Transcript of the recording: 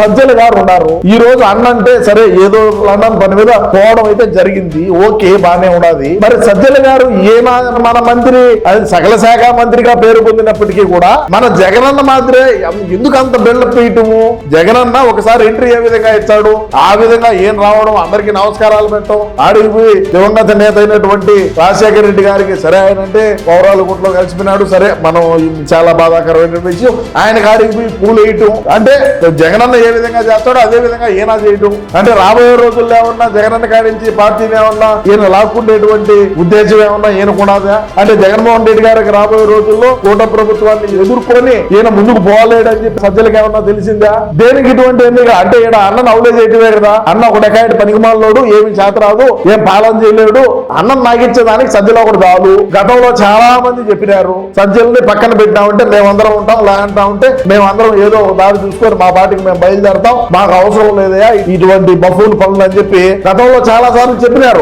సజ్జలు గారు ఉన్నారు. ఈ రోజు అన్న అంటే సరే ఏదో లండన్ పని మీద పోవడం అయితే జరిగింది. ఓకే బానే ఉన్నది మరి సజ్జల గారు ఏ మన మంత్రి అది సకల శాఖ మంత్రిగా పేరు పొందినప్పటికీ కూడా మన జగనన్న మాదిరే ఎందుకు అంత బిల్డప్ ఇయటము జగనన్న ఒకసారి ఎంట్రీ ఏ విధంగా ఇచ్చాడు? ఆ విధంగా ఏం రావడం? అందరికి నమస్కారాలు పెట్టడం. ఆడికి పోయి దివంగత నేత అయినటువంటి రాజశేఖర రెడ్డి గారికి సరే ఆయన అంటే పౌరాల గుట్లో కలిసిపోయినాడు. సరే మనం చాలా బాధాకరమైన విషయం. ఆయన గారికి పోయి పూలు వేయటం. అంటే జగనన్న ఏ విధంగా చేస్తాడో అదే విధంగా ఈయన చేయటం అంటే రాబోయే రోజుల్లో ఏమన్నా జగనన్న కాడించి నుంచి పార్టీని ఏమన్నా ఈయన లాక్కుండేటువంటి ఉద్దేశం ఏమన్నా ఈయనకున్నదా అంటే జగన్మోహన్ రెడ్డి గారికి రాబోయే రోజుల్లో కూట ప్రభుత్వాన్ని ఎదుర్కొని ఈయన ముందుకు పోలేడని చెప్పి సజ్జలకు ఏమన్నా తెలిసిందా? దేనికి ఇటువంటి అంటే ఈయన అన్న నవ్వులే చేయటమే కదా. అన్న ఒక డెకాయిట్ పనికిమాలోడు ఏమి చేత రాదు ఏం పాలన చేయలేడు. అన్నం నాగించేదానికి సజ్జలో ఒకటి కాదు గతంలో చాలా మంది చెప్పినారు సజ్జల్ని పక్కన పెట్టినామంటే మేమందరం ఉంటాం లేదంటా ఉంటే మేమందరం ఏదో ఒక దారి చూసుకొని మా పాటికి మేము బయలుదేరతాం మాకు అవసరం లేదయా ఇటువంటి బఫూన్ పనులు అని చెప్పి గతంలో చాలా సార్లు చెప్పినారు.